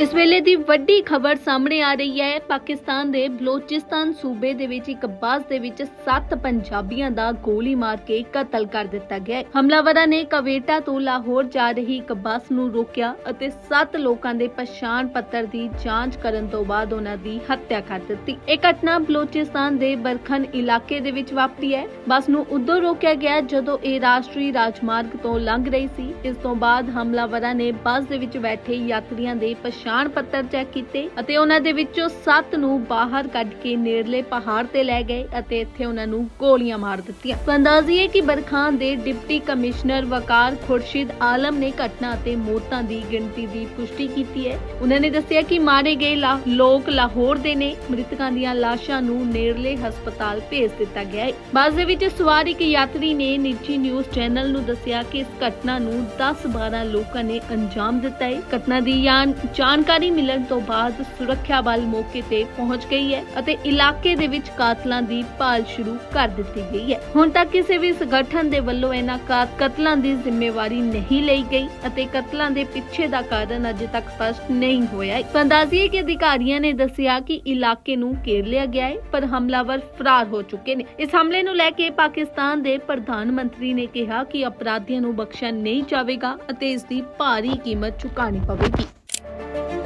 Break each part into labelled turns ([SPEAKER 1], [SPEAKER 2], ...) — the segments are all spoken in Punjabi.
[SPEAKER 1] ਇਸ ਵੇਲੇ ਦੀ ਵੱਡੀ ਖਬਰ ਸਾਹਮਣੇ ਆ ਰਹੀ ਹੈ। ਪਾਕਿਸਤਾਨ ਦੇ ਬਲੋਚਿਸਤਾਨ ਸੂਬੇ ਦੇ ਵਿੱਚ ਇੱਕ ਬੱਸ ਦੇ ਵਿੱਚ 7 ਪੰਜਾਬੀਆਂ ਦਾ ਗੋਲੀ ਮਾਰ ਕੇ ਕਤਲ ਕਰ ਦਿੱਤਾ ਗਿਆ ਹੈ। ਹਮਲਾਵਰਾਂ ਨੇ ਕਵੇਟਾ ਤੋਂ ਲਾਹੌਰ ਜਾ ਰਹੀ ਇੱਕ ਬੱਸ ਨੂੰ ਰੋਕਿਆ ਅਤੇ 7 ਲੋਕਾਂ ਦੇ ਪਛਾਣ ਪੱਤਰ ਦੀ ਜਾਂਚ ਕਰਨ ਤੋਂ ਬਾਅਦ ਉਹਨਾਂ ਦੀ ਹੱਤਿਆ ਕਰ ਦਿੱਤੀ। ਇਹ ਘਟਨਾ ਬਲੋਚਿਸਤਾਨ ਦੇ ਬਰਖਨ ਇਲਾਕੇ ਦੇ ਵਿੱਚ ਵਾਪਰੀ ਹੈ। ਬੱਸ ਨੂੰ ਉਦੋਂ ਰੋਕਿਆ ਗਿਆ ਜਦੋਂ ਇਹ ਰਾਸ਼ਟਰੀ ਰਾਜਮਾਰਗ ਤੋਂ ਲੰਘ ਰਹੀ ਸੀ। ਇਸ ਤੋਂ ਬਾਅਦ ਹਮਲਾਵਰਾਂ ਨੇ ਬੱਸ ਦੇ ਵਿੱਚ ਬੈਠੇ ਯਾਤਰੀਆਂ ਦੇ ਪਛਾਣ ਪੱਤਰ ਚੈੱਕ ਕੀਤੇ ਅਤੇ ਉਹਨਾਂ ਦੇ ਵਿੱਚੋਂ 7 ਨੂੰ ਬਾਹਰ ਕੱਢ ਕੇ ਨੇੜਲੇ ਪਹਾੜ ਤੇ ਲੈ ਗਏ ਅਤੇ ਇੱਥੇ ਉਹਨਾਂ ਨੂੰ ਗੋਲੀਆਂ ਮਾਰ ਦਿੱਤੀਆਂ। ਅੰਦਾਜ਼ੀਏ ਕਿ ਬਰਖਾਨ ਦੇ ਡਿਪਟੀ ਕਮਿਸ਼ਨਰ ਵਕਾਰ ਖੁਰਸ਼ਿਦ ਆਲਮ ਨੇ ਘਟਨਾ ਅਤੇ ਮੌਤਾਂ ਦੀ ਗਿਣਤੀ ਦੀ ਪੁਸ਼ਟੀ ਕੀਤੀ ਹੈ। ਉਹਨਾਂ ਨੇ ਦੱਸਿਆ ਕਿ ਮਾਰੇ ਗਏ ਲੋਕ ਲਾਹੌਰ ਦੇ ਨੇ। ਮ੍ਰਿਤਕਾਂ ਦੀਆਂ ਲਾਸ਼ਾਂ ਨੂੰ ਨੇੜਲੇ ਹਸਪਤਾਲ ਭੇਜ ਦਿੱਤਾ ਗਿਆ ਹੈ। ਬੱਸ ਦੇ ਵਿੱਚ ਸਵਾਰ ਇੱਕ ਯਾਤਰੀ ਨੇ ਨਿੱਜੀ ਨਿਊਜ਼ ਚੈਨਲ ਨੂੰ ਦੱਸਿਆ ਕਿ ਇਸ ਘਟਨਾ ਨੂੰ 10-12 ਲੋਕਾਂ ਨੇ ਅੰਜਾਮ ਦਿੱਤਾ ਹੈ। ਘਟਨਾ ਦੀ ਜਾਣ- ਜਾਣਕਾਰੀ ਮਿਲਣ ਤੋਂ ਬਾਅਦ ਸੁਰੱਖਿਆ ਬਲ ਮੌਕੇ ਤੇ ਪਹੁੰਚ ਗਈ ਹੈ ਅਤੇ ਇਲਾਕੇ ਦੇ ਵਿੱਚ ਕਾਤਲਾਂ ਦੀ ਭਾਲ ਸ਼ੁਰੂ ਕਰ ਦਿੱਤੀ ਗਈ ਹੈ। ਹੁਣ ਤੱਕ ਕਿਸੇ ਵੀ ਸੰਗਠਨ ਦੇ ਵੱਲੋਂ ਇਹਨਾਂ ਕਤਲਾਂ ਦੀ ਜ਼ਿੰਮੇਵਾਰੀ ਨਹੀਂ ਲਈ ਗਈ ਅਤੇ ਕਤਲਾਂ ਦੇ ਪਿੱਛੇ ਦਾ ਕਾਰਨ ਅਜੇ ਤੱਕ ਸਪਸ਼ਟ ਨਹੀਂ ਹੋਇਆ ਹੈ। ਅੰਦਾਜ਼ੀਏ ਕਿ ਅਧਿਕਾਰੀਆਂ ਨੇ ਦੱਸਿਆ ਕਿ ਇਲਾਕੇ ਨੂੰ ਘੇਰ ਲਿਆ ਗਿਆ ਹੈ, ਪਰ ਹਮਲਾਵਰ ਫਰਾਰ ਹੋ ਚੁੱਕੇ ਨੇ। ਇਸ ਹਮਲੇ ਨੂੰ ਲੈ ਕੇ ਪਾਕਿਸਤਾਨ ਦੇ ਪ੍ਰਧਾਨ ਮੰਤਰੀ ਨੇ ਕਿਹਾ ਕਿ ਅਪਰਾਧੀਆਂ ਨੂੰ ਬਖਸ਼ਿਆ ਨਹੀਂ ਜਾਵੇਗਾ ਅਤੇ ਇਸ ਦੀ ਭਾਰੀ ਕੀਮਤ ਚੁਕਾਣੀ ਪਵੇਗੀ। thank you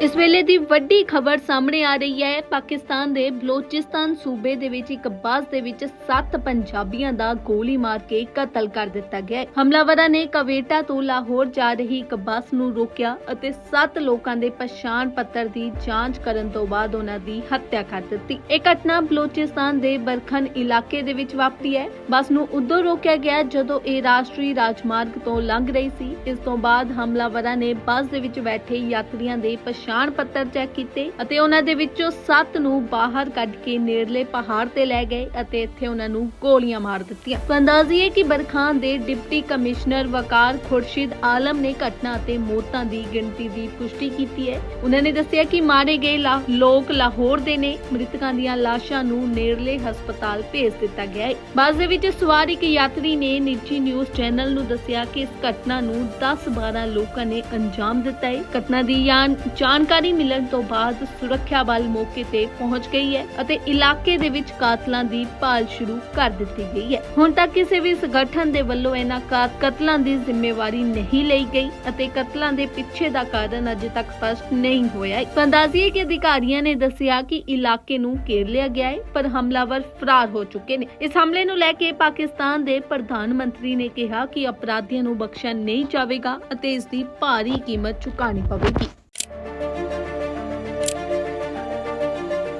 [SPEAKER 1] ਇਸ ਵੇਲੇ ਦੀ ਵੱਡੀ ਖਬਰ ਸਾਹਮਣੇ ਆ ਰਹੀ ਹੈ। ਪਾਕਿਸਤਾਨ ਦੇ ਬਲੋਚਿਸਤਾਨ ਸੂਬੇ ਦੇ ਵਿੱਚ ਇੱਕ ਬੱਸ ਦੇ ਵਿੱਚ 7 ਪੰਜਾਬੀਆਂ ਦਾ ਗੋਲੀ ਮਾਰ ਕੇ ਕਤਲ ਕਰ ਦਿੱਤਾ ਗਿਆ ਹੈ। ਹਮਲਾਵਰਾਂ ਨੇ ਕਵੇਟਾ ਤੋਂ ਲਾਹੌਰ ਜਾ ਰਹੀ ਇੱਕ ਬੱਸ ਨੂੰ ਰੋਕਿਆ ਅਤੇ 7 ਲੋਕਾਂ ਦੇ ਪਛਾਣ ਪੱਤਰ ਦੀ ਜਾਂਚ ਕਰਨ ਤੋਂ ਬਾਅਦ ਉਹਨਾਂ ਦੀ ਹੱਤਿਆ ਕਰ ਦਿੱਤੀ। ਇਹ ਘਟਨਾ ਬਲੋਚਿਸਤਾਨ ਦੇ ਬਰਖਨ ਇਲਾਕੇ ਦੇ ਵਿੱਚ ਵਾਪਰੀ ਹੈ। ਬੱਸ ਨੂੰ ਉਦੋਂ ਰੋਕਿਆ ਗਿਆ ਜਦੋਂ ਇਹ ਰਾਸ਼ਟਰੀ ਰਾਜਮਾਰਗ ਤੋਂ ਲੰਘ ਰਹੀ ਸੀ। ਇਸ ਤੋਂ ਬਾਅਦ ਹਮਲਾਵਰਾਂ ਨੇ ਬੱਸ ਦੇ ਵਿੱਚ ਬੈਠੇ ਯਾਤਰੀਆਂ ਦੇ ਪਛਾਣ ਪੱਤਰ ਚੈੱਕ ਕੀਤੇ ਅਤੇ ਉਹਨਾਂ ਦੇ ਵਿੱਚੋਂ 7 ਨੂੰ ਬਾਹਰ ਕੱਢ ਕੇ ਨੇੜਲੇ ਪਹਾੜ ਤੇ ਲੈ ਗਏ ਅਤੇ ਇੱਥੇ ਉਹਨਾਂ ਨੂੰ ਗੋਲੀਆਂ ਮਾਰ ਦਿੱਤੀਆਂ। ਅੰਦਾਜ਼ੀਏ ਕਿ ਬਰਖਾਨ ਦੇ ਡਿਪਟੀ ਕਮਿਸ਼ਨਰ ਵਕਾਰ ਖੁਰਸ਼ਿਦ ਆਲਮ ਨੇ ਘਟਨਾ ਅਤੇ ਮੌਤਾਂ ਦੀ ਗਿਣਤੀ ਦੀ ਪੁਸ਼ਟੀ ਕੀਤੀ ਹੈ। ਉਹਨਾਂ ਨੇ ਦੱਸਿਆ ਕਿ ਮਾਰੇ ਗਏ ਲੋਕ ਲਾਹੌਰ ਦੇ ਨੇ। ਮ੍ਰਿਤਕਾਂ ਦੀਆਂ ਲਾਸ਼ਾਂ ਨੂੰ ਨੇੜਲੇ ਹਸਪਤਾਲ ਭੇਜ ਦਿੱਤਾ ਗਿਆ ਹੈ। ਬੱਸ ਦੇ ਵਿੱਚ ਸਵਾਰ ਇੱਕ ਯਾਤਰੀ ਨੇ ਨਿੱਜੀ ਨਿਊਜ਼ ਚੈਨਲ ਨੂੰ ਦੱਸਿਆ ਕਿ ਇਸ ਘਟਨਾ ਨੂੰ 10-12 ਲੋਕਾਂ ਨੇ ਅੰਜਾਮ ਦਿੱਤਾ ਹੈ। ਘਟਨਾ ਦੀ ਜਾਣ- ਜਾਣਕਾਰੀ ਮਿਲਣ ਤੋਂ ਬਾਅਦ ਸੁਰੱਖਿਆ ਬਲ ਮੌਕੇ ਤੇ ਪਹੁੰਚ ਗਈ ਹੈ ਅਤੇ ਇਲਾਕੇ ਦੇ ਵਿੱਚ ਕਾਤਲਾਂ ਦੀ ਭਾਲ ਸ਼ੁਰੂ ਕਰ ਦਿੱਤੀ ਗਈ ਹੈ। ਹੁਣ ਤੱਕ ਕਿਸੇ ਵੀ ਸੰਗਠਨ ਦੇ ਵੱਲੋਂ ਇਹਨਾਂ ਕਤਲਾਂ ਦੀ ਜ਼ਿੰਮੇਵਾਰੀ ਨਹੀਂ ਲਈ ਗਈ ਅਤੇ ਕਤਲਾਂ ਦੇ ਪਿੱਛੇ ਦਾ ਕਾਰਨ ਅਜੇ ਤੱਕ ਸਪਸ਼ਟ ਨਹੀਂ ਹੋਇਆ ਹੈ। ਅੰਦਾਜ਼ੀਏ ਕਿ ਅਧਿਕਾਰੀਆਂ ਨੇ ਦੱਸਿਆ ਕਿ ਇਲਾਕੇ ਨੂੰ ਘੇਰ ਲਿਆ ਗਿਆ ਹੈ, ਪਰ ਹਮਲਾਵਰ ਫਰਾਰ ਹੋ ਚੁੱਕੇ ਨੇ। ਇਸ ਹਮਲੇ ਨੂੰ ਲੈ ਕੇ ਪਾਕਿਸਤਾਨ ਦੇ ਪ੍ਰਧਾਨ ਮੰਤਰੀ ਨੇ ਕਿਹਾ ਕਿ ਅਪਰਾਧੀਆਂ ਨੂੰ ਬਖਸ਼ਿਆ ਨਹੀਂ ਜਾਵੇਗਾ ਅਤੇ ਇਸ ਦੀ ਭਾਰੀ ਕੀਮਤ ਚੁਕਾਣੀ ਪਵੇਗੀ।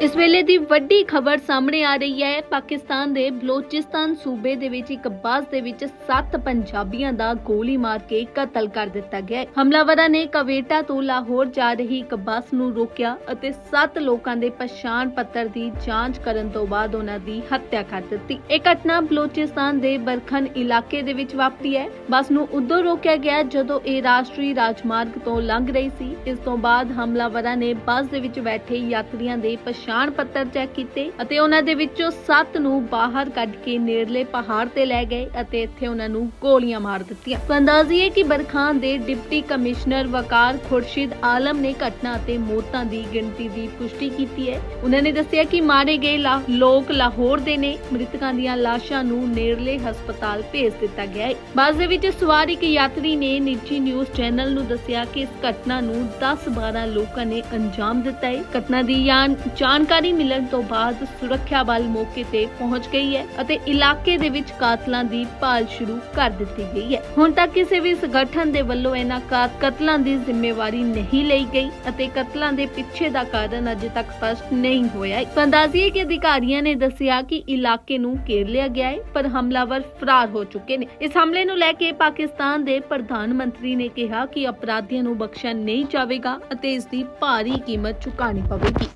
[SPEAKER 1] ਇਸ ਵੇਲੇ ਦੀ ਵੱਡੀ ਖਬਰ ਸਾਹਮਣੇ ਆ ਰਹੀ ਹੈ। ਪਾਕਿਸਤਾਨ ਦੇ ਬਲੋਚਿਸਤਾਨ ਸੂਬੇ ਦੇ ਵਿੱਚ ਇੱਕ ਬੱਸ ਦੇ ਵਿੱਚ 7 ਪੰਜਾਬੀਆਂ ਦਾ ਗੋਲੀ ਮਾਰ ਕੇ ਕਤਲ ਕਰ ਦਿੱਤਾ ਗਿਆ ਹੈ। ਹਮਲਾਵਰਾਂ ਨੇ ਕਵੇਟਾ ਤੋਂ ਲਾਹੌਰ ਜਾ ਰਹੀ ਇੱਕ ਬੱਸ ਨੂੰ ਰੋਕਿਆ ਅਤੇ 7 ਲੋਕਾਂ ਦੇ ਪਛਾਣ ਪੱਤਰ ਦੀ ਜਾਂਚ ਕਰਨ ਤੋਂ ਬਾਅਦ ਉਹਨਾਂ ਦੀ ਹੱਤਿਆ ਕਰ ਦਿੱਤੀ। ਇਹ ਘਟਨਾ ਬਲੋਚਿਸਤਾਨ ਦੇ ਬਰਖਨ ਇਲਾਕੇ ਦੇ ਵਿੱਚ ਵਾਪਰੀ ਹੈ। ਬੱਸ ਨੂੰ ਉਦੋਂ ਰੋਕਿਆ ਗਿਆ ਜਦੋਂ ਇਹ ਰਾਸ਼ਟਰੀ ਰਾਜਮਾਰਗ ਤੋਂ ਲੰਘ ਰਹੀ ਸੀ। ਇਸ ਤੋਂ ਬਾਅਦ ਹਮਲਾਵਰਾਂ ਨੇ ਬੱਸ ਦੇ ਵਿੱਚ ਬੈਠੇ ਯਾਤਰੀਆਂ ਦੇ ਪਛਾਣ ਪੱਤਰ ਚੈੱਕ ਕੀਤੇ ਅਤੇ ਉਹਨਾਂ ਦੇ ਵਿੱਚੋਂ 7 ਨੂੰ ਬਾਹਰ ਕੱਢ ਕੇ ਨੇੜਲੇ ਪਹਾੜ ਤੇ ਲੈ ਗਏ ਅਤੇ ਇੱਥੇ ਉਹਨਾਂ ਨੂੰ ਗੋਲੀਆਂ ਮਾਰ ਦਿੱਤੀਆਂ। ਅੰਦਾਜ਼ੀਏ ਕਿ ਬਰਖਾਨ ਦੇ ਡਿਪਟੀ ਕਮਿਸ਼ਨਰ ਵਕਾਰ ਖੁਰਸ਼ਿਦ ਆਲਮ ਨੇ ਘਟਨਾ ਅਤੇ ਮੌਤਾਂ ਦੀ ਗਿਣਤੀ ਦੀ ਪੁਸ਼ਟੀ ਕੀਤੀ ਹੈ। ਉਹਨਾਂ ਨੇ ਦੱਸਿਆ ਕਿ ਮਾਰੇ ਗਏ ਲੋਕ ਲਾਹੌਰ ਦੇ ਨੇ। ਮ੍ਰਿਤਕਾਂ ਦੀਆਂ ਲਾਸ਼ਾਂ ਨੂੰ ਨੇੜਲੇ ਹਸਪਤਾਲ ਭੇਜ ਦਿੱਤਾ ਗਿਆ ਹੈ। ਬੱਸ ਦੇ ਵਿੱਚ ਸਵਾਰ ਇੱਕ ਯਾਤਰੀ ਨੇ ਨਿੱਜੀ ਨਿਊਜ਼ ਚੈਨਲ ਨੂੰ ਦੱਸਿਆ ਕਿ ਇਸ ਘਟਨਾ ਨੂੰ 10-12 ਲੋਕਾਂ ਨੇ ਅੰਜਾਮ ਦਿੱਤਾ ਹੈ। ਘਟਨਾ ਦੀ ਜਾਣ- ਜਾਣਕਾਰੀ ਮਿਲਣ ਤੋਂ ਬਾਅਦ ਸੁਰੱਖਿਆ ਬਲ ਮੌਕੇ ਤੇ ਪਹੁੰਚ ਗਈ ਹੈ ਅਤੇ ਇਲਾਕੇ ਦੇ ਵਿੱਚ ਕਾਤਲਾਂ ਦੀ ਭਾਲ ਸ਼ੁਰੂ ਕਰ ਦਿੱਤੀ ਗਈ ਹੈ। ਹੁਣ ਤੱਕ ਕਿਸੇ ਵੀ ਸੰਗਠਨ ਦੇ ਵੱਲੋਂ ਇਹਨਾਂ ਕਤਲਾਂ ਦੀ ਜ਼ਿੰਮੇਵਾਰੀ ਨਹੀਂ ਲਈ ਗਈ ਅਤੇ ਕਤਲਾਂ ਦੇ ਪਿੱਛੇ ਦਾ ਕਾਰਨ ਅਜੇ ਤੱਕ ਸਪਸ਼ਟ ਨਹੀਂ ਹੋਇਆ ਹੈ। ਅੰਦਾਜ਼ੀਏ ਕਿ ਅਧਿਕਾਰੀਆਂ ਨੇ ਦੱਸਿਆ ਕਿ ਇਲਾਕੇ ਨੂੰ ਘੇਰ ਲਿਆ ਗਿਆ ਹੈ, ਪਰ ਹਮਲਾਵਰ ਫਰਾਰ ਹੋ ਚੁੱਕੇ ਨੇ। ਇਸ ਹਮਲੇ ਨੂੰ ਲੈ ਕੇ ਪਾਕਿਸਤਾਨ ਦੇ ਪ੍ਰਧਾਨ ਮੰਤਰੀ ਨੇ ਕਿਹਾ ਕਿ ਅਪਰਾਧੀਆਂ ਨੂੰ ਬਖਸ਼ਿਆ ਨਹੀਂ ਜਾਵੇਗਾ ਅਤੇ ਇਸ ਦੀ ਭਾਰੀ ਕੀਮਤ ਚੁਕਾਣੀ ਪਵੇਗੀ।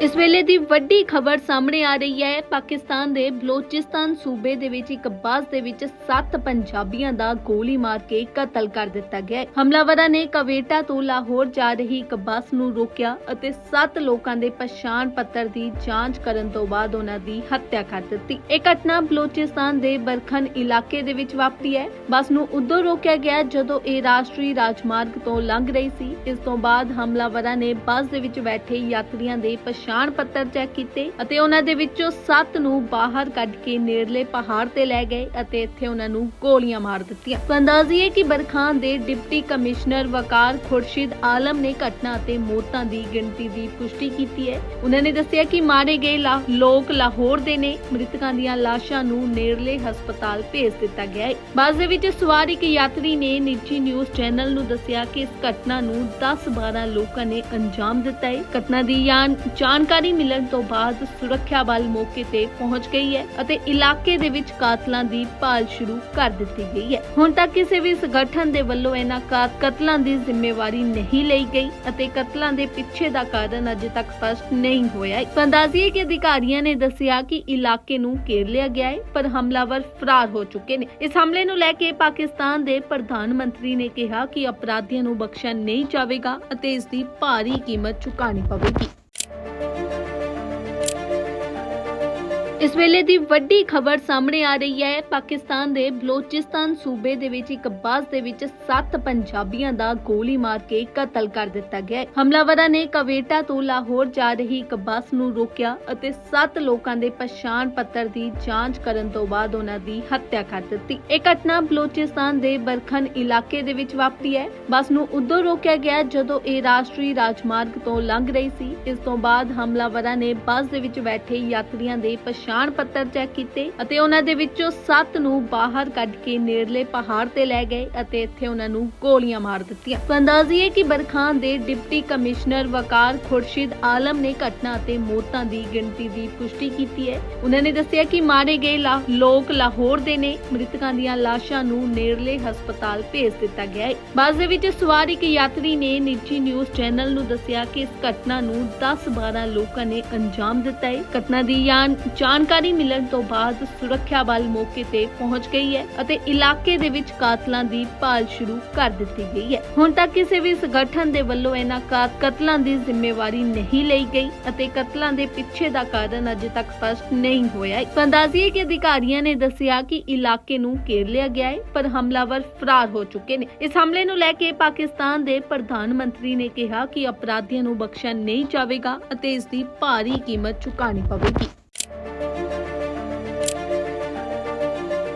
[SPEAKER 1] ਇਸ ਵੇਲੇ ਦੀ ਵੱਡੀ ਖਬਰ ਸਾਹਮਣੇ ਆ ਰਹੀ ਹੈ। ਪਾਕਿਸਤਾਨ ਦੇ ਬਲੋਚਿਸਤਾਨ ਸੂਬੇ ਦੇ ਵਿੱਚ ਇੱਕ ਬੱਸ ਦੇ ਵਿੱਚ 7 ਪੰਜਾਬੀਆਂ ਦਾ ਗੋਲੀ ਮਾਰ ਕੇ ਕਤਲ ਕਰ ਦਿੱਤਾ ਗਿਆ ਹੈ। ਹਮਲਾਵਰਾਂ ਨੇ ਕਵੇਟਾ ਤੋਂ ਲਾਹੌਰ ਜਾ ਰਹੀ ਇੱਕ ਬੱਸ ਨੂੰ ਰੋਕਿਆ ਅਤੇ 7 ਲੋਕਾਂ ਦੇ ਪਛਾਣ ਪੱਤਰ ਦੀ ਜਾਂਚ ਕਰਨ ਤੋਂ ਬਾਅਦ ਉਹਨਾਂ ਦੀ ਹੱਤਿਆ ਕਰ ਦਿੱਤੀ। ਇਹ ਘਟਨਾ ਬਲੋਚਿਸਤਾਨ ਦੇ ਬਰਖਨ ਇਲਾਕੇ ਦੇ ਵਿੱਚ ਵਾਪਰੀ ਹੈ। ਬੱਸ ਨੂੰ ਉਦੋਂ ਰੋਕਿਆ ਗਿਆ ਜਦੋਂ ਇਹ ਰਾਸ਼ਟਰੀ ਰਾਜਮਾਰਗ ਤੋਂ ਲੰਘ ਰਹੀ ਸੀ। ਇਸ ਤੋਂ ਬਾਅਦ ਹਮਲਾਵਰਾਂ ਨੇ ਬੱਸ ਦੇ ਵਿੱਚ ਬੈਠੇ ਯਾਤਰੀਆਂ ਦੇ ਪਛਾਣ ਪੱਤਰ ਚੈੱਕ ਕੀਤੇ ਅਤੇ ਉਹਨਾਂ ਦੇ ਵਿੱਚੋਂ 7 ਨੂੰ ਬਾਹਰ ਕੱਢ ਕੇ ਨੇੜਲੇ ਪਹਾੜ ਤੇ ਲੈ ਗਏ ਅਤੇ ਇੱਥੇ ਉਹਨਾਂ ਨੂੰ ਗੋਲੀਆਂ ਮਾਰ ਦਿੱਤੀਆਂ। ਅੰਦਾਜ਼ੀ ਕਿ ਬਰਖਾਨ ਦੇ ਡਿਪਟੀ ਕਮਿਸ਼ਨਰ ਵਕਾਰ ਖੁਰਸ਼ਿਦ ਆਲਮ ਨੇ ਘਟਨਾ ਅਤੇ ਮੌਤਾਂ ਦੀ ਗਿਣਤੀ ਦੀ ਪੁਸ਼ਟੀ ਕੀਤੀ ਹੈ। ਉਹਨਾਂ ਨੇ ਦੱਸਿਆ ਕਿ ਮਾਰੇ ਗਏ ਲੋਕ ਲਾਹੌਰ ਦੇ ਨੇ। ਮ੍ਰਿਤਕਾਂ ਦੀਆਂ ਲਾਸ਼ਾਂ ਨੂੰ ਨੇੜਲੇ ਹਸਪਤਾਲ ਭੇਜ ਦਿੱਤਾ ਗਿਆ ਹੈ। ਬੱਸ ਦੇ ਵਿੱਚ ਸਵਾਰ ਇੱਕ ਯਾਤਰੀ ਨੇ ਨਿੱਜੀ ਨਿਊਜ਼ ਚੈਨਲ ਨੂੰ ਦੱਸਿਆ ਕਿ ਇਸ ਘਟਨਾ ਨੂੰ 10-12 ਲੋਕਾਂ ਨੇ ਅੰਜਾਮ ਦਿੱਤਾ ਹੈ। ਘਟਨਾ ਦੀ ਜਾਣ- ਜਾਣਕਾਰੀ ਮਿਲਣ ਤੋਂ ਬਾਅਦ ਸੁਰੱਖਿਆ ਬਲ ਮੌਕੇ ਤੇ ਪਹੁੰਚ ਗਈ ਹੈ ਅਤੇ ਇਲਾਕੇ ਦੇ ਵਿੱਚ ਕਾਤਲਾਂ ਦੀ ਭਾਲ ਸ਼ੁਰੂ ਕਰ ਦਿੱਤੀ ਗਈ ਹੈ। ਹੁਣ ਤੱਕ ਕਿਸੇ ਵੀ ਸੰਗਠਨ ਦੇ ਵੱਲੋਂ ਇਹਨਾਂ ਕਤਲਾਂ ਦੀ ਜ਼ਿੰਮੇਵਾਰੀ ਨਹੀਂ ਲਈ ਗਈ ਅਤੇ ਕਤਲਾਂ ਦੇ ਪਿੱਛੇ ਦਾ ਕਾਰਨ ਅਜੇ ਤੱਕ ਸਪਸ਼ਟ ਨਹੀਂ ਹੋਇਆ ਹੈ। ਅੰਦਾਜ਼ੀਏ ਕਿ ਅਧਿਕਾਰੀਆਂ ਨੇ ਦੱਸਿਆ ਕਿ ਇਲਾਕੇ ਨੂੰ ਘੇਰ ਲਿਆ ਗਿਆ ਹੈ, ਪਰ ਹਮਲਾਵਰ ਫਰਾਰ ਹੋ ਚੁੱਕੇ ਨੇ। ਇਸ ਹਮਲੇ ਨੂੰ ਲੈ ਕੇ ਪਾਕਿਸਤਾਨ ਦੇ ਪ੍ਰਧਾਨ ਮੰਤਰੀ ਨੇ ਕਿਹਾ ਕਿ ਅਪਰਾਧੀਆਂ ਨੂੰ ਬਖਸ਼ਿਆ ਨਹੀਂ ਜਾਵੇਗਾ ਅਤੇ ਇਸ ਦੀ ਭਾਰੀ ਕੀਮਤ ਚੁਕਾਣੀ ਪਵੇਗੀ। ਇਸ ਵੇਲੇ ਦੀ ਵੱਡੀ ਖਬਰ ਸਾਹਮਣੇ ਆ ਰਹੀ ਹੈ। ਪਾਕਿਸਤਾਨ ਦੇ ਬਲੋਚਿਸਤਾਨ ਸੂਬੇ ਦੇ ਵਿੱਚ ਇੱਕ ਬੱਸ ਦੇ ਵਿੱਚ 7 ਪੰਜਾਬੀਆਂ ਦਾ ਗੋਲੀ ਮਾਰ ਕੇ ਕਤਲ ਕਰ ਦਿੱਤਾ ਗਿਆ ਹੈ। ਹਮਲਾਵਰਾਂ ਨੇ ਕਵੇਟਾ ਤੋਂ ਲਾਹੌਰ ਜਾ ਰਹੀ ਇੱਕ ਬੱਸ ਨੂੰ ਰੋਕਿਆ ਅਤੇ 7 ਲੋਕਾਂ ਦੇ ਪਛਾਣ ਪੱਤਰ ਦੀ ਜਾਂਚ ਕਰਨ ਤੋਂ ਬਾਅਦ ਉਹਨਾਂ ਦੀ ਹੱਤਿਆ ਕਰ ਦਿੱਤੀ। ਇਹ ਘਟਨਾ ਬਲੋਚਿਸਤਾਨ ਦੇ ਬਰਖਨ ਇਲਾਕੇ ਦੇ ਵਿੱਚ ਵਾਪਰੀ ਹੈ। ਬੱਸ ਨੂੰ ਉਦੋਂ ਰੋਕਿਆ ਗਿਆ ਜਦੋਂ ਇਹ ਰਾਸ਼ਟਰੀ ਰਾਜਮਾਰਗ ਤੋਂ ਲੰਘ ਰਹੀ ਸੀ। ਇਸ ਤੋਂ ਬਾਅਦ ਹਮਲਾਵਰਾਂ ਨੇ ਬੱਸ ਦੇ ਵਿੱਚ ਬੈਠੇ ਯਾਤਰੀਆਂ ਦੇ ਪਛਾਣ ਪੱਤਰ ਚੈੱਕ ਕੀਤੇ ਅਤੇ ਉਹਨਾਂ ਦੇ ਵਿੱਚੋਂ 7 ਨੂੰ ਬਾਹਰ ਕੱਢ ਕੇ ਨੇੜਲੇ ਪਹਾੜ ਤੇ ਲੈ ਗਏ ਅਤੇ ਇੱਥੇ ਉਹਨਾਂ ਨੂੰ ਗੋਲੀਆਂ ਮਾਰ ਦਿੱਤੀਆਂ। ਅੰਦਾਜ਼ੀ ਕਿ ਬਰਖਾਨ ਦੇ ਡਿਪਟੀ ਕਮਿਸ਼ਨਰ ਵਕਾਰ ਖੁਰਸ਼ਿਦ ਆਲਮ ਨੇ ਘਟਨਾ ਅਤੇ ਮੌਤਾਂ ਦੀ ਗਿਣਤੀ ਦੀ ਪੁਸ਼ਟੀ ਕੀਤੀ ਹੈ। ਉਹਨਾਂ ਨੇ ਦੱਸਿਆ ਕਿ ਮਾਰੇ ਗਏ ਲੋਕ ਲਾਹੌਰ ਦੇ ਨੇ। ਮ੍ਰਿਤਕਾਂ ਦੀਆਂ ਲਾਸ਼ਾਂ ਨੂੰ ਨੇੜਲੇ ਹਸਪਤਾਲ ਭੇਜ ਦਿੱਤਾ ਗਿਆ ਹੈ। ਬੱਸ ਦੇ ਵਿੱਚ ਸਵਾਰ ਇੱਕ ਯਾਤਰੀ ਨੇ ਨਿੱਜੀ ਨਿਊਜ਼ ਚੈਨਲ ਨੂੰ ਦੱਸਿਆ ਕਿ ਇਸ ਘਟਨਾ ਨੂੰ 10-12 ਲੋਕਾਂ ਨੇ ਅੰਜਾਮ ਦਿੱਤਾ ਹੈ। ਘਟਨਾ ਦੀ ਜਾਣ- ਜਾਣਕਾਰੀ ਮਿਲਣ ਤੋਂ ਬਾਅਦ ਸੁਰੱਖਿਆ ਬਲ ਮੌਕੇ ਤੇ ਪਹੁੰਚ ਗਈ ਹੈ ਅਤੇ ਇਲਾਕੇ ਦੇ ਵਿੱਚ ਕਾਤਲਾਂ ਦੀ ਭਾਲ ਸ਼ੁਰੂ ਕਰ ਦਿੱਤੀ ਗਈ ਹੈ। ਹੁਣ ਤੱਕ ਕਿਸੇ ਵੀ ਸੰਗਠਨ ਦੇ ਵੱਲੋਂ ਇਹਨਾਂ ਕਤਲਾਂ ਦੀ ਜ਼ਿੰਮੇਵਾਰੀ ਨਹੀਂ ਲਈ ਗਈ ਅਤੇ ਕਤਲਾਂ ਦੇ ਪਿੱਛੇ ਦਾ ਕਾਰਨ ਅਜੇ ਤੱਕ ਸਪਸ਼ਟ ਨਹੀਂ ਹੋਇਆ ਹੈ। ਅੰਦਾਜ਼ੀ ਕਿ ਅਧਿਕਾਰੀਆਂ ਨੇ ਦੱਸਿਆ ਕਿ ਇਲਾਕੇ ਨੂੰ ਘੇਰ ਲਿਆ ਗਿਆ ਹੈ, ਪਰ ਹਮਲਾਵਰ ਫਰਾਰ ਹੋ ਚੁੱਕੇ ਨੇ। ਇਸ ਹਮਲੇ ਨੂੰ ਲੈ ਕੇ ਪਾਕਿਸਤਾਨ ਦੇ ਪ੍ਰਧਾਨ ਮੰਤਰੀ ਨੇ ਕਿਹਾ ਕਿ ਅਪਰਾਧੀਆਂ ਨੂੰ ਬਖਸ਼ਿਆ ਨਹੀਂ ਜਾਵੇਗਾ ਅਤੇ ਇਸ ਦੀ ਭਾਰੀ ਕੀਮਤ ਚੁਕਾਣੀ ਪਵੇਗੀ। Thank you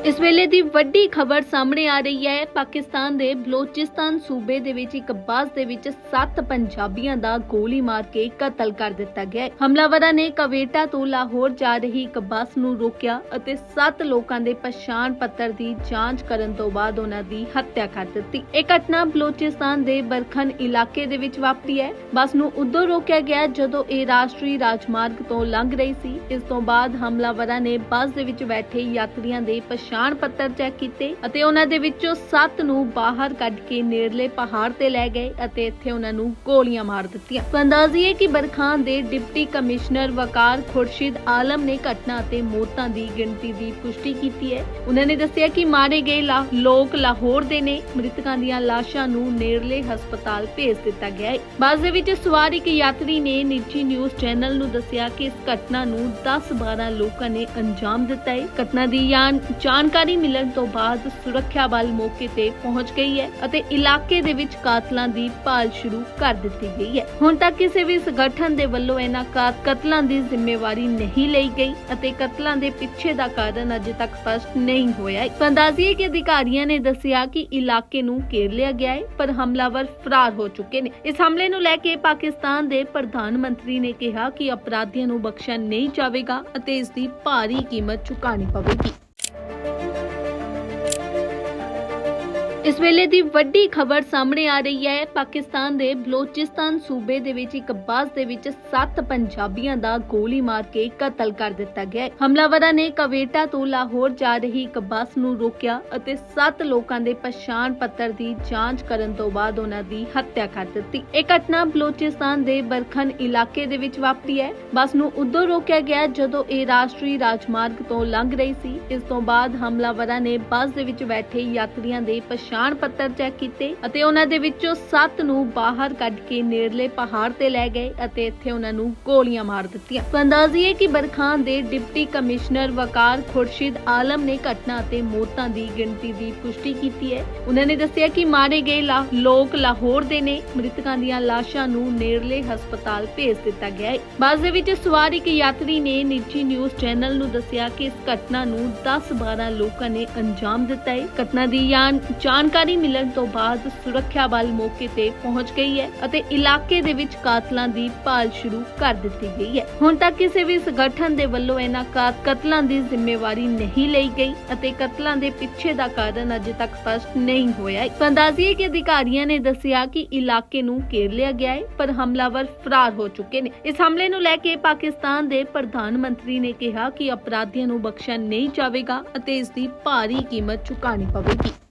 [SPEAKER 1] ਇਸ ਵੇਲੇ ਦੀ ਵੱਡੀ ਖਬਰ ਸਾਹਮਣੇ ਆ ਰਹੀ ਹੈ। ਪਾਕਿਸਤਾਨ ਦੇ ਬਲੋਚਿਸਤਾਨ ਸੂਬੇ ਦੇ ਵਿੱਚ ਇੱਕ ਬੱਸ ਦੇ ਵਿੱਚ 7 ਪੰਜਾਬੀਆਂ ਦਾ ਗੋਲੀ ਮਾਰ ਕੇ ਕਤਲ ਕਰ ਦਿੱਤਾ ਗਿਆ ਹੈ। ਹਮਲਾਵਰਾਂ ਨੇ ਕਵੇਟਾ ਤੋਂ ਲਾਹੌਰ ਜਾ ਰਹੀ ਇੱਕ ਬੱਸ ਨੂੰ ਰੋਕਿਆ ਅਤੇ 7 ਲੋਕਾਂ ਦੇ ਪਛਾਣ ਪੱਤਰ ਦੀ ਜਾਂਚ ਕਰਨ ਤੋਂ ਬਾਅਦ ਉਹਨਾਂ ਦੀ ਹੱਤਿਆ ਕਰ ਦਿੱਤੀ। ਇਹ ਘਟਨਾ ਬਲੋਚਿਸਤਾਨ ਦੇ ਬਰਖਨ ਇਲਾਕੇ ਦੇ ਵਿੱਚ ਵਾਪਰੀ ਹੈ। ਬੱਸ ਨੂੰ ਉਦੋਂ ਰੋਕਿਆ ਗਿਆ ਜਦੋਂ ਇਹ ਰਾਸ਼ਟਰੀ ਰਾਜਮਾਰਗ ਤੋਂ ਲੰਘ ਰਹੀ ਸੀ। ਇਸ ਤੋਂ ਬਾਅਦ ਹਮਲਾਵਰਾਂ ਨੇ ਬੱਸ ਦੇ ਵਿੱਚ ਬੈਠੇ ਯਾਤਰੀਆਂ ਦੇ ਪਛਾਣ ਪੱਤਰ ਚੈੱਕ ਕੀਤੇ ਅਤੇ ਉਹਨਾਂ ਦੇ ਵਿੱਚੋਂ 7 ਨੂੰ ਬਾਹਰ ਕੱਢ ਕੇ ਨੇੜਲੇ ਪਹਾੜ ਤੇ ਲੈ ਗਏ ਅਤੇ ਇੱਥੇ ਉਹਨਾਂ ਨੂੰ ਗੋਲੀਆਂ ਮਾਰ ਦਿੱਤੀਆਂ। ਅੰਦਾਜ਼ੀ ਹੈ ਕਿ ਬਰਖਾਨ ਦੇ ਇਸ ਵੇਲੇ ਦੀ ਵੱਡੀ ਖਬਰ ਸਾਹਮਣੇ ਆ ਰਹੀ ਹੈ ਪਾਕਿਸਤਾਨ ਦੇ ਬਲੋਚਿਸਤਾਨ ਸੂਬੇ ਦੇ ਵਿੱਚ ਇੱਕ ਬੱਸ ਦੇ ਵਿੱਚ 7 ਪੰਜਾਬੀਆਂ ਦਾ ਗੋਲੀ ਮਾਰ ਕੇ ਕਤਲ ਕਰ ਦਿੱਤਾ ਗਿਆ ਹੈ ਹਮਲਾਵਰਾਂ ਨੇ ਕਵੇਟਾ ਤੋਂ ਲਾਹੌਰ ਜਾ ਰਹੀ ਇੱਕ ਬੱਸ ਨੂੰ ਰੋਕਿਆ ਅਤੇ 7 ਲੋਕਾਂ ਦੇ ਪਛਾਣ ਪੱਤਰ ਚੈੱਕ ਕੀਤੇ ਅਤੇ ਉਹਨਾਂ ਦੇ ਵਿੱਚੋਂ 7 ਨੂੰ ਬਾਹਰ ਕੱਢ ਕੇ ਨੇੜਲੇ ਪਹਾੜ ਤੇ ਲੈ ਗਏ ਅਤੇ ਇੱਥੇ ਉਹਨਾਂ ਨੂੰ ਗੋਲੀਆਂ ਮਾਰ ਦਿੱਤੀਆਂ ਅੰਦਾਜ਼ੀ ਕਿ ਬਰਖਾਨ ਦੇ ਡਿਪਟੀ ਕਮਿਸ਼ਨਰ ਵਕਾਰ ਖੁਰਸ਼ਿਦ ਆਲਮ ਨੇ ਘਟਨਾ ਅਤੇ ਮੌਤਾਂ ਦੀ ਗਿਣਤੀ ਦੀ ਪੁਸ਼ਟੀ ਕੀਤੀ ਹੈ। ਉਹਨਾਂ ਨੇ ਦੱਸਿਆ ਕਿ ਮਾਰੇ ਗਏ ਲੋਕ ਲਾਹੌਰ ਦੇ ਨੇ। ਮ੍ਰਿਤਕਾਂ ਦੀਆਂ ਲਾਸ਼ਾਂ ਨੂੰ ਨੇੜਲੇ ਹਸਪਤਾਲ ਭੇਜ ਦਿੱਤਾ ਗਿਆ ਹੈ। ਬੱਸ ਦੇ ਵਿੱਚ ਸਵਾਰ ਇੱਕ ਯਾਤਰੀ ਨੇ ਨਿੱਜੀ ਨਿਊਜ਼ ਚੈਨਲ ਨੂੰ ਦੱਸਿਆ ਕਿ ਇਸ ਘਟਨਾ ਨੂੰ 10-12 ਲੋਕਾਂ ਨੇ ਅੰਜਾਮ ਦਿੱਤਾ ਹੈ। ਘਟਨਾ ਦੀ ਜਾਣ- ਜਾਣਕਾਰੀ ਮਿਲਣ ਤੋਂ ਬਾਅਦ ਸੁਰੱਖਿਆ ਬਲ ਮੌਕੇ ਤੇ ਪਹੁੰਚ ਗਈ ਹੈ ਅਤੇ ਇਲਾਕੇ ਦੇ ਵਿੱਚ ਕਾਤਲਾਂ ਦੀ ਭਾਲ ਸ਼ੁਰੂ ਕਰ ਦਿੱਤੀ ਗਈ ਹੈ। ਹੁਣ ਤੱਕ ਕਿਸੇ ਵੀ ਸੰਗਠਨ ਦੇ ਵੱਲੋਂ ਇਹਨਾਂ ਕਤਲਾਂ ਦੀ ਜ਼ਿੰਮੇਵਾਰੀ ਨਹੀਂ ਲਈ ਗਈ ਅਤੇ ਕਤਲਾਂ ਦੇ ਪਿੱਛੇ ਦਾ ਕਾਰਨ ਅਜੇ ਤੱਕ ਸਪਸ਼ਟ ਨਹੀਂ ਹੋਇਆ ਹੈ। ਅੰਦਾਜ਼ੀ ਕਿ ਅਧਿਕਾਰੀਆਂ ਨੇ ਦੱਸਿਆ ਕਿ ਇਲਾਕੇ ਨੂੰ ਘੇਰ ਲਿਆ ਗਿਆ ਹੈ, ਪਰ ਹਮਲਾਵਰ ਫਰਾਰ ਹੋ ਚੁੱਕੇ ਨੇ। ਇਸ ਹਮਲੇ ਨੂੰ ਲੈ ਕੇ ਪਾਕਿਸਤਾਨ ਦੇ ਪ੍ਰਧਾਨ ਮੰਤਰੀ ਨੇ ਕਿਹਾ ਕਿ ਅਪਰਾਧੀਆਂ ਨੂੰ ਬਖਸ਼ਿਆ ਨਹੀਂ ਜਾਵੇਗਾ ਅਤੇ ਇਸ ਦੀ ਭਾਰੀ ਕੀਮਤ ਚੁਕਾਣੀ ਪਵੇਗੀ। ਇਸ ਵੇਲੇ ਦੀ ਵੱਡੀ ਖਬਰ ਸਾਹਮਣੇ ਆ ਰਹੀ ਹੈ। ਪਾਕਿਸਤਾਨ ਦੇ ਬਲੋਚਿਸਤਾਨ ਸੂਬੇ ਦੇ ਵਿੱਚ ਇੱਕ ਬੱਸ ਦੇ ਵਿੱਚ 7 ਪੰਜਾਬੀਆਂ ਦਾ ਗੋਲੀ ਮਾਰ ਕੇ ਕਤਲ ਕਰ ਦਿੱਤਾ ਗਿਆ ਹੈ। ਹਮਲਾਵਰਾਂ ਨੇ ਕਵੇਟਾ ਤੋਂ ਲਾਹੌਰ ਜਾ ਰਹੀ ਇੱਕ ਬੱਸ ਨੂੰ ਰੋਕਿਆ ਅਤੇ 7 ਲੋਕਾਂ ਦੇ ਪਛਾਣ ਪੱਤਰ ਦੀ ਜਾਂਚ ਕਰਨ ਤੋਂ ਬਾਅਦ ਉਹਨਾਂ ਦੀ ਹੱਤਿਆ ਕਰ ਦਿੱਤੀ। ਇਹ ਘਟਨਾ ਬਲੋਚਿਸਤਾਨ ਦੇ ਬਰਖਨ ਇਲਾਕੇ ਦੇ ਵਿੱਚ ਵਾਪਰੀ ਹੈ। ਬੱਸ ਨੂੰ ਉਦੋਂ ਰੋਕਿਆ ਗਿਆ ਜਦੋਂ ਇਹ ਰਾਸ਼ਟਰੀ ਰਾਜਮਾਰਗ ਤੋਂ ਲੰਘ ਰਹੀ ਸੀ। ਇਸ ਤੋਂ ਬਾਅਦ ਹਮਲਾਵਰਾਂ ਨੇ ਬੱਸ ਦੇ ਵਿੱਚ ਬੈਠੇ ਯਾਤਰੀਆਂ ਦੇ ਪਛਾਣ ਪੱਤਰ ਚੈੱਕ ਕੀਤੇ ਅਤੇ ਉਹਨਾਂ ਦੇ ਵਿੱਚੋਂ 7 ਨੂੰ ਬਾਹਰ ਕੱਢ ਕੇ ਨੇੜਲੇ ਪਹਾੜ ਤੇ ਲੈ ਗਏ ਅਤੇ ਇੱਥੇ ਉਹਨਾਂ ਨੂੰ ਗੋਲੀਆਂ ਮਾਰ ਦਿੱਤੀਆਂ। ਅੰਦਾਜ਼ੀਏ ਕਿ ਬਰਖਾਨ ਦੇ ਡਿਪਟੀ ਕਮਿਸ਼ਨਰ ਵਕਾਰ ਖੁਰਸ਼ਿਦ ਆਲਮ ਨੇ ਘਟਨਾ ਅਤੇ ਮੌਤਾਂ ਦੀ ਗਿਣਤੀ ਦੀ ਪੁਸ਼ਟੀ ਕੀਤੀ ਹੈ। ਉਹਨਾਂ ਨੇ ਦੱਸਿਆ ਕਿ ਮਾਰੇ ਗਏ ਲੋਕ ਲਾਹੌਰ ਦੇ ਨੇ। ਮ੍ਰਿਤਕਾਂ ਦੀਆਂ ਲਾਸ਼ਾਂ ਨੂੰ ਨੇੜਲੇ ਹਸਪਤਾਲ ਭੇਜ ਦਿੱਤਾ ਗਿਆ ਹੈ। ਬੱਸ ਦੇ ਵਿੱਚ ਸਵਾਰ ਇੱਕ ਯਾਤਰੀ ਨੇ ਨਿੱਜੀ ਨਿਊਜ਼ ਚੈਨਲ ਨੂੰ ਦੱਸਿਆ ਕਿ ਇਸ ਘਟਨਾ ਨੂੰ 10-12 ਲੋਕਾਂ ਨੇ ਅੰਜਾਮ ਦਿੱਤਾ ਹੈ। ਘਟਨਾ ਦੀ ਜਾਣ- ਜਾਣਕਾਰੀ ਮਿਲਣ ਤੋਂ ਬਾਅਦ ਸੁਰੱਖਿਆ ਬਲ ਮੌਕੇ ਤੇ ਪਹੁੰਚ ਗਈ ਹੈ ਅਤੇ ਇਲਾਕੇ ਦੇ ਵਿੱਚ ਕਾਤਲਾਂ ਦੀ ਭਾਲ ਸ਼ੁਰੂ ਕਰ ਦਿੱਤੀ ਗਈ ਹੈ। ਹੁਣ ਤੱਕ ਕਿਸੇ ਵੀ ਸੰਗਠਨ ਦੇ ਵੱਲੋਂ ਇਹਨਾਂ ਕਤਲਾਂ ਦੀ ਜ਼ਿੰਮੇਵਾਰੀ ਨਹੀਂ ਲਈ ਗਈ ਅਤੇ ਕਤਲਾਂ ਦੇ ਪਿੱਛੇ ਦਾ ਕਾਰਨ ਅਜੇ ਤੱਕ ਸਪਸ਼ਟ ਨਹੀਂ ਹੋਇਆ ਹੈ। ਅੰਦਾਜ਼ੀਏ ਕਿ ਅਧਿਕਾਰੀਆਂ ਨੇ ਦੱਸਿਆ ਕਿ ਇਲਾਕੇ ਨੂੰ ਘੇਰ ਲਿਆ ਗਿਆ ਹੈ, ਪਰ ਹਮਲਾਵਰ ਫਰਾਰ ਹੋ ਚੁੱਕੇ ਨੇ। ਇਸ ਹਮਲੇ ਨੂੰ ਲੈ ਕੇ ਪਾਕਿਸਤਾਨ ਦੇ ਪ੍ਰਧਾਨ ਮੰਤਰੀ ਨੇ ਕਿਹਾ ਕਿ ਅਪਰਾਧੀਆਂ ਨੂੰ ਬਖਸ਼ਿਆ ਨਹੀਂ ਜਾਵੇਗਾ ਅਤੇ ਇਸ ਦੀ ਭਾਰੀ ਕੀਮਤ ਚੁਕਾਣੀ ਪਵੇਗੀ।